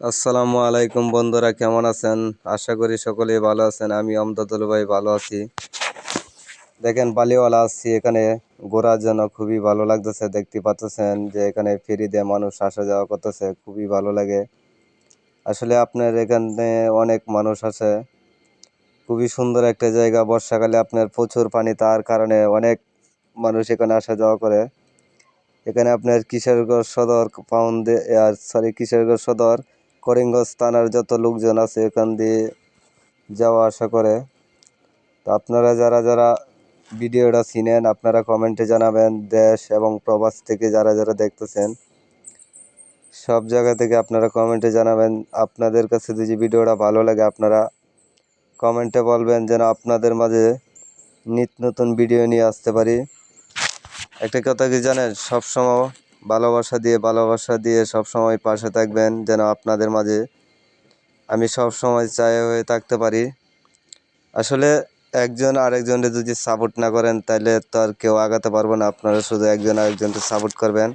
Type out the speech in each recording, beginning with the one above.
আসসালামু আলাইকুম বন্ধুরা, কেমন আছেন? আশা করি সকলেই ভালো আছেন। আমি আমদাদুল ভাই ভালো আছি। দেখেন, বালিওয়ালা আসছি এখানে ঘোরার জন্য খুবই ভালো লাগতেছে। দেখতে পাচ্ছেন যে এখানে ফেরি দিয়ে মানুষ আসা যাওয়া করতেছে। খুবই ভালো লাগে। আসলে আপনার এখানে অনেক মানুষ আছে। খুবই সুন্দর একটা জায়গা। বর্ষাকালে আপনার প্রচুর পানি, তার কারণে অনেক মানুষ এখানে আসা যাওয়া করে। এখানে আপনার কিশোরগঞ্জ সদর পাউন্ডে সরি কিশোরগঞ্জ সদর করিমগঞ্জ থানার যত লোকজন আছে এখান দিয়ে যাওয়া আসা করে। তো আপনারা যারা যারা ভিডিওটা চিনেন, আপনারা কমেন্টে জানাবেন, দেশ এবং প্রবাস থেকে যারা যারা দেখতেছেন, সব জায়গা থেকে আপনারা কমেন্টে জানাবেন। আপনাদের কাছে যদি ভিডিওটা ভালো লাগে, আপনারা কমেন্টে বলবেন যেন আপনাদের মাঝে নিত্য নতুন ভিডিও নিয়ে আসতে পারি। একটা কথা কি জানেন? সবসময় ভালোবাসা দিয়ে ভালোবাসা দিয়ে সব সময় পাশে থাকবেন, যেন আপনাদের মাঝে আমি সব সময় চাই হয়ে থাকতে পারি। আসলে একজন আরেকজনের যদি সাপোর্ট না করেন, তাহলে তো আর কেউ আগাতে পারব না। আপনারা শুধু একজন আরেকজনকে সাপোর্ট করবেন।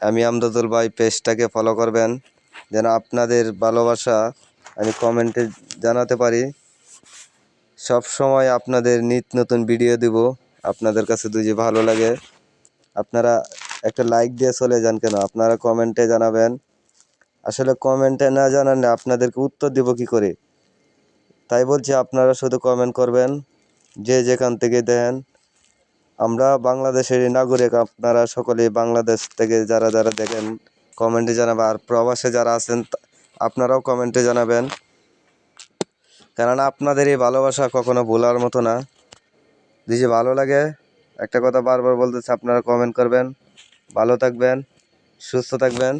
আমি আমদাদুল ভাই পেজটাকে ফলো করবেন, যেন আপনাদের ভালোবাসা আমি কমেন্টে জানাতে পারি। সব সময় আপনাদের নিত নতুন ভিডিও দিব। আপনাদের কাছে যদি ভালো লাগে, আপনারা একটা লাইক দিয়ে চলে যান কেন? আপনারা কমেন্টে জানাবেন। আসলে কমেন্টে না জানালে আপনাদেরকে উত্তর দিব কি করে? তাই বলছি, আপনারা শুধু কমেন্ট করবেন, যে যেখান থেকে দেন আমরা বাংলাদেশের নাগরিক, আপনারা সকলেই বাংলাদেশ থেকে যারা যারা দেখেন কমেন্টে জানাবেন আর প্রবাসে যারা আছেন আপনারাও কমেন্টে জানাবেন। কেননা আপনাদের এই ভালোবাসা কখনো ভোলার মতো না। যদি ভালো লাগে, একটা কথা বারবার বলতেছে, আপনারা কমেন্ট করবেন। ভালো থাকবেন সুস্থ থাকবেন।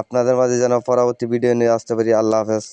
আপনাদের মাঝে যেন পরবর্তী ভিডিও নিয়ে আসতে পারি। আল্লাহ হাফেজ।